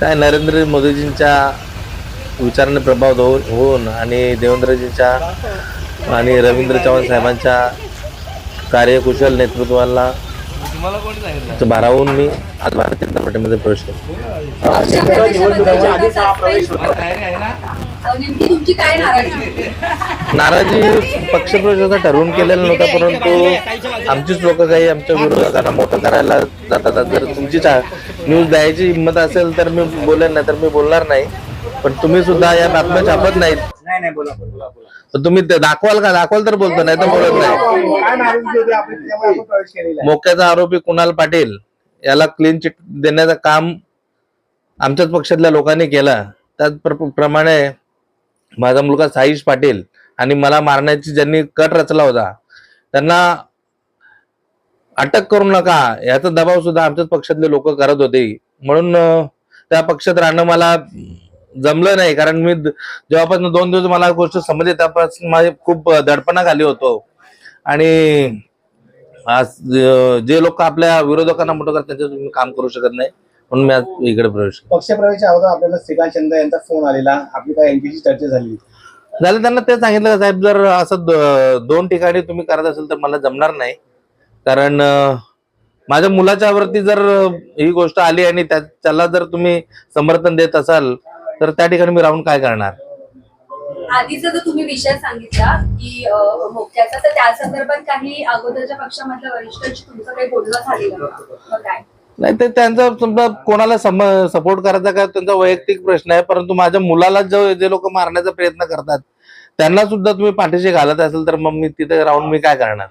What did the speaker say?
काय नरेंद्र मोदीजींच्या विचाराने प्रभावित होऊन होऊन आणि देवेंद्रजींच्या आणि रवींद्र चव्हाण साहेबांच्या कार्यकुशल नेतृत्वाला भारावून मी आज भारतीय जनता पार्टीमध्ये प्रवेश केला. नेमकी तुमची काय नाराजी? नाराजी पक्षप्रवेशाचा ठरवून केलेला नव्हता परंतु आमचीच लोक काही आमच्या विरोधकांना मोठं करायला जातात. जर तुमची न्यूज द्यायची हिंमत असेल तर मी बोलेन नाही तर मी बोलणार नाही. पण तुम्ही सुद्धा या बातम्या छापत नाहीत. नाही नाही बोला बोला बोला. तर तुम्ही ते दाखवाल का? दाखवाल तर बोलतो नाही. तर बोलत नाही मोक्याचा आरोपी कुणाल पाटील याला क्लीन चिट देण्याचं काम आमच्याच पक्षातल्या लोकांनी केलं. त्याच प्र- प्रमाणे माझा मुलगा साईश पाटील आणि मला मारण्याची ज्यांनी कट रचला होता त्यांना अटक करू नका. याचा दबाव सुद्धा आमच्याच पक्षातले लोक करत होते. म्हणून त्या पक्षात राहणं मला जमलं नाही. कारण मी जेव्हापासून दोन दिवस मला गोष्ट समजली त्यापासून माझे खूप दडपणा दडपणाखाली होतो. आणि आज जे लोक आपल्या विरोधकांना मोठं करतात त्यांच्यात मी काम करू शकत नाही. म्हणून मी आज इकडे प्रवेश. पक्षप्रवेशा अगोदर आपल्याला श्रीकांत चंद्र यांचा फोन आलेला. आपली काय यांच्याशी चर्चा झाली. झालं त्यांना ते सांगितलं का साहेब जर असं दोन ठिकाणी तुम्ही करत असेल तर मला जमणार नाही. कारण माझ्या मुलाच्या वरती जर ही गोष्ट आली आणि त्या- त्याला जर तुम्ही समर्थन देत असाल तर त्या ठिकाणी मी राहून काय करणार? आधीचा जो तुम्ही विषय सांगितला की मोक्याचा तर त्या संदर्भात काही अगोदरच्या पक्षामधल्या वरिष्ठांशी तुमचं काही बोलणं झालेलं काय? नाही ते त्यांचा समजा कोणाला सपोर्ट करायचा का त्यांचा वैयक्तिक प्रश्न आहे परंतु माझ्या मुलाला जो जे लोक मारण्याचा प्रयत्न करतात त्यांना सुद्धा तुम्ही पाठीशी घालत असेल तर मग मी तिथे राहून मी काय करणार?